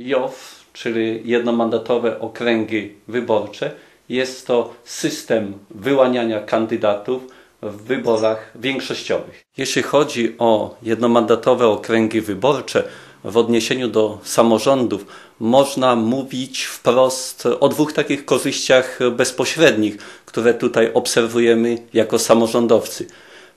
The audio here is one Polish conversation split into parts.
JOW, czyli jednomandatowe okręgi wyborcze, jest to system wyłaniania kandydatów w wyborach większościowych. Jeśli chodzi o jednomandatowe okręgi wyborcze, w odniesieniu do samorządów można mówić wprost o dwóch takich korzyściach bezpośrednich, które tutaj obserwujemy jako samorządowcy.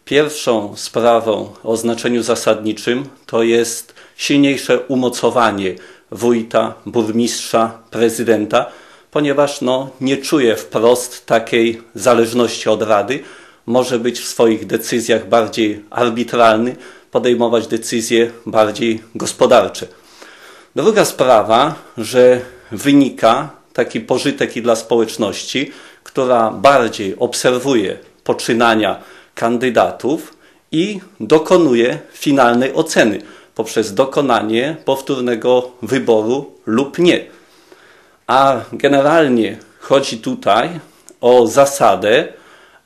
Pierwszą sprawą o znaczeniu zasadniczym to jest silniejsze umocowanie wójta, burmistrza, prezydenta, ponieważ no, nie czuje wprost takiej zależności od rady. Może być w swoich decyzjach bardziej arbitralny, podejmować decyzje bardziej gospodarcze. Druga sprawa, że wynika taki pożytek i dla społeczności, która bardziej obserwuje poczynania kandydatów i dokonuje finalnej oceny poprzez dokonanie powtórnego wyboru lub nie. A generalnie chodzi tutaj o zasadę,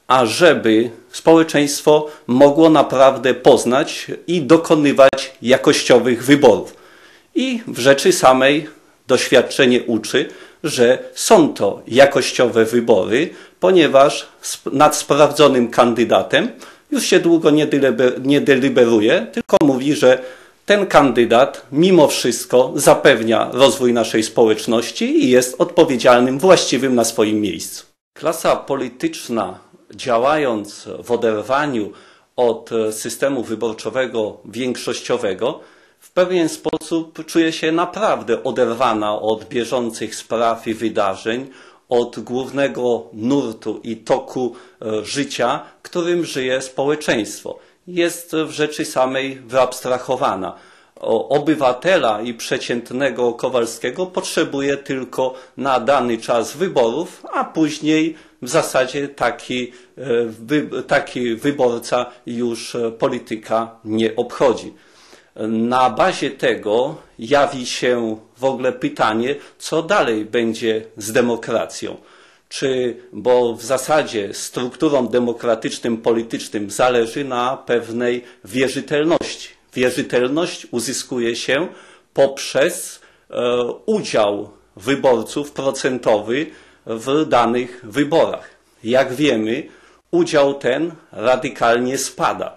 ażeby społeczeństwo mogło naprawdę poznać i dokonywać jakościowych wyborów. I w rzeczy samej doświadczenie uczy, że są to jakościowe wybory, ponieważ nad sprawdzonym kandydatem już się długo nie deliberuje, tylko mówi, że ten kandydat mimo wszystko zapewnia rozwój naszej społeczności i jest odpowiedzialnym, właściwym na swoim miejscu. Klasa polityczna, działając w oderwaniu od systemu wyborczego większościowego, w pewien sposób czuje się naprawdę oderwana od bieżących spraw i wydarzeń, od głównego nurtu i toku e, życia, którym żyje społeczeństwo. Jest w rzeczy samej wyabstrahowana. Obywatela i przeciętnego Kowalskiego potrzebuje tylko na dany czas wyborów, a później w zasadzie taki, e, taki wyborca już polityka nie obchodzi. Na bazie tego jawi się w ogóle pytanie, co dalej będzie z demokracją. Czy, bo w zasadzie strukturą demokratycznym, politycznym zależy na pewnej wierzytelności. Wierzytelność uzyskuje się poprzez e, udział wyborców procentowy w danych wyborach. Jak wiemy, udział ten radykalnie spada.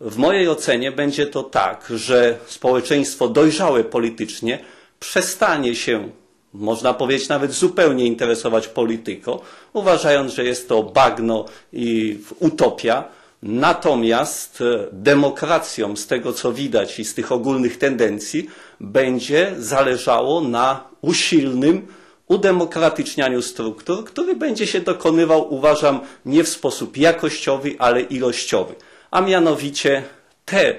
W mojej ocenie będzie to tak, że społeczeństwo dojrzałe politycznie przestanie się, można powiedzieć, nawet zupełnie interesować polityką, uważając, że jest to bagno i utopia. Natomiast e, demokracją, z tego co widać i z tych ogólnych tendencji, będzie zależało na usilnym udemokratycznianiu struktur, który będzie się dokonywał, uważam, nie w sposób jakościowy, ale ilościowy a mianowicie te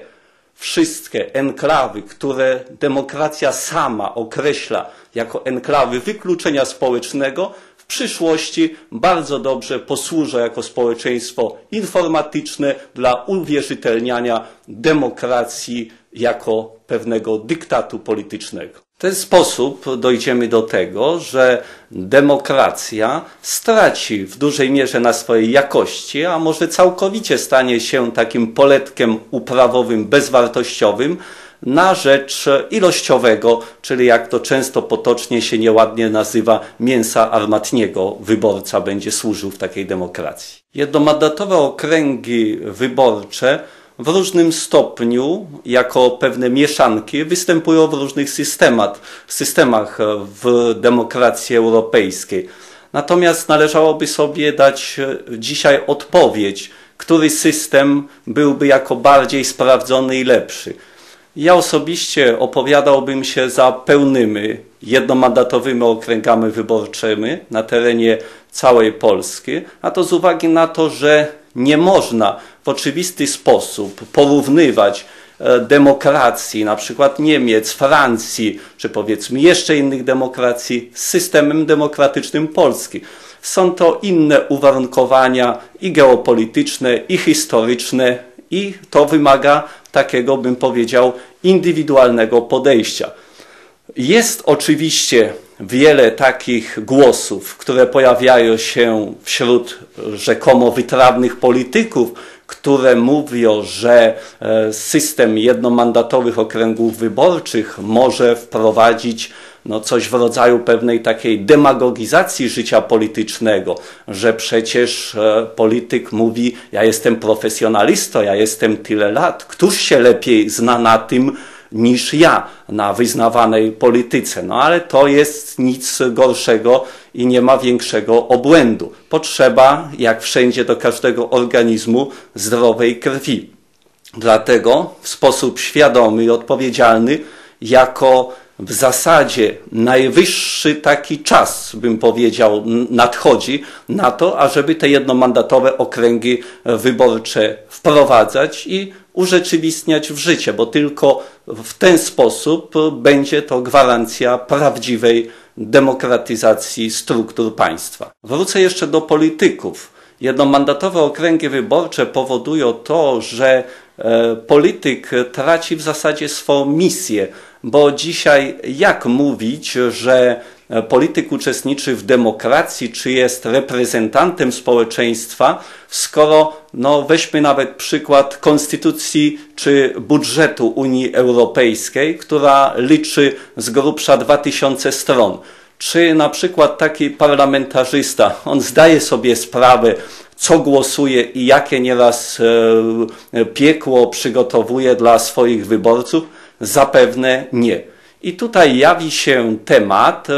wszystkie enklawy, które demokracja sama określa jako enklawy wykluczenia społecznego, w przyszłości bardzo dobrze posłużą jako społeczeństwo informatyczne dla uwierzytelniania demokracji jako pewnego dyktatu politycznego. W ten sposób dojdziemy do tego, że demokracja straci w dużej mierze na swojej jakości, a może całkowicie stanie się takim poletkiem uprawowym, bezwartościowym na rzecz ilościowego, czyli jak to często potocznie się nieładnie nazywa, mięsa armatniego wyborca będzie służył w takiej demokracji. Jednomandatowe okręgi wyborcze w różnym stopniu, jako pewne mieszanki, występują w różnych systemach w demokracji europejskiej. Natomiast należałoby sobie dać dzisiaj odpowiedź, który system byłby jako bardziej sprawdzony i lepszy. Ja osobiście opowiadałbym się za pełnymi jednomandatowymi okręgami wyborczymi na terenie całej Polski, a to z uwagi na to, że nie można w oczywisty sposób porównywać e, demokracji, na przykład Niemiec, Francji, czy powiedzmy jeszcze innych demokracji z systemem demokratycznym Polski. Są to inne uwarunkowania i geopolityczne, i historyczne, i to wymaga takiego, bym powiedział, indywidualnego podejścia. Jest oczywiście wiele takich głosów, które pojawiają się wśród rzekomo wytrawnych polityków, które mówią, że e, system jednomandatowych okręgów wyborczych może wprowadzić no, coś w rodzaju pewnej takiej demagogizacji życia politycznego, że przecież e, polityk mówi, ja jestem profesjonalistą, ja jestem tyle lat, któż się lepiej zna na tym, niż ja na wyznawanej polityce. No ale to jest nic gorszego i nie ma większego obłędu. Potrzeba, jak wszędzie do każdego organizmu, zdrowej krwi. Dlatego w sposób świadomy i odpowiedzialny, jako w zasadzie najwyższy taki czas, bym powiedział, nadchodzi na to, ażeby te jednomandatowe okręgi wyborcze wprowadzać i urzeczywistniać w życie, bo tylko w ten sposób będzie to gwarancja prawdziwej demokratyzacji struktur państwa. Wrócę jeszcze do polityków. Jednomandatowe okręgi wyborcze powodują to, że e, polityk traci w zasadzie swoją misję, bo dzisiaj jak mówić, że E, polityk uczestniczy w demokracji, czy jest reprezentantem społeczeństwa, skoro, no weźmy nawet przykład konstytucji czy budżetu Unii Europejskiej, która liczy z grubsza 2000 stron. Czy na przykład taki parlamentarzysta, on zdaje sobie sprawę, co głosuje i jakie nieraz e, piekło przygotowuje dla swoich wyborców? Zapewne nie. I tutaj jawi się temat e,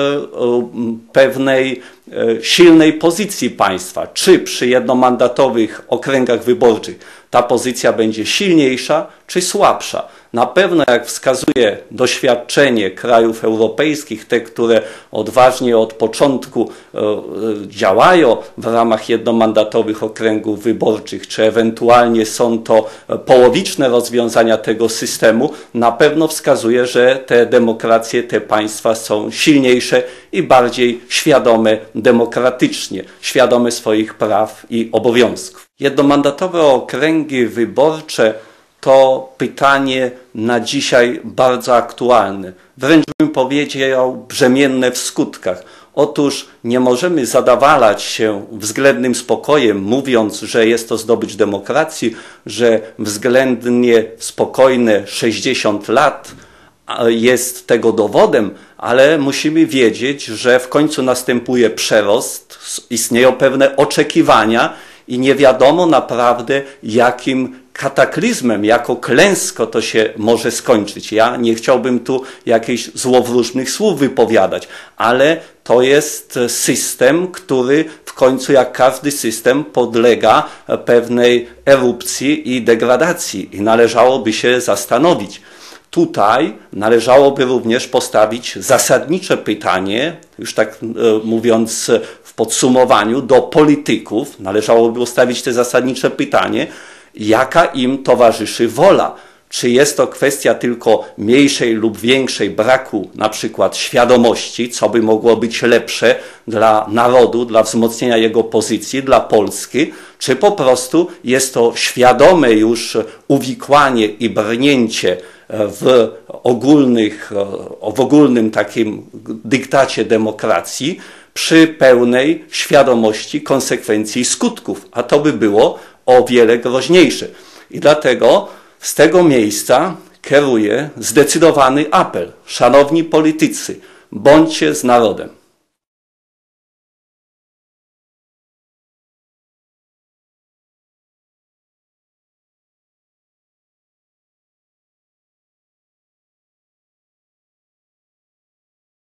pewnej e, silnej pozycji państwa. Czy przy jednomandatowych okręgach wyborczych ta pozycja będzie silniejsza czy słabsza? Na pewno, jak wskazuje doświadczenie krajów europejskich, te, które odważnie od początku e, działają w ramach jednomandatowych okręgów wyborczych, czy ewentualnie są to połowiczne rozwiązania tego systemu, na pewno wskazuje, że te demokracje, te państwa są silniejsze i bardziej świadome demokratycznie, świadome swoich praw i obowiązków. Jednomandatowe okręgi wyborcze to pytanie na dzisiaj bardzo aktualne, wręcz bym powiedział brzemienne w skutkach. Otóż nie możemy zadawalać się względnym spokojem, mówiąc, że jest to zdobycz demokracji, że względnie spokojne 60 lat jest tego dowodem, ale musimy wiedzieć, że w końcu następuje przerost, istnieją pewne oczekiwania i nie wiadomo naprawdę, jakim kataklizmem, jako klęsko to się może skończyć. Ja nie chciałbym tu jakichś złowróżnych słów wypowiadać, ale to jest system, który w końcu, jak każdy system, podlega pewnej erupcji i degradacji i należałoby się zastanowić. Tutaj należałoby również postawić zasadnicze pytanie, już tak e, mówiąc w podsumowaniu, do polityków. Należałoby postawić te zasadnicze pytanie, jaka im towarzyszy wola. Czy jest to kwestia tylko mniejszej lub większej braku na przykład świadomości, co by mogło być lepsze dla narodu, dla wzmocnienia jego pozycji, dla Polski, czy po prostu jest to świadome już uwikłanie i brnięcie w, ogólnych, w ogólnym takim dyktacie demokracji przy pełnej świadomości konsekwencji skutków, a to by było o wiele groźniejsze. I dlatego z tego miejsca kieruję zdecydowany apel. Szanowni politycy, bądźcie z narodem.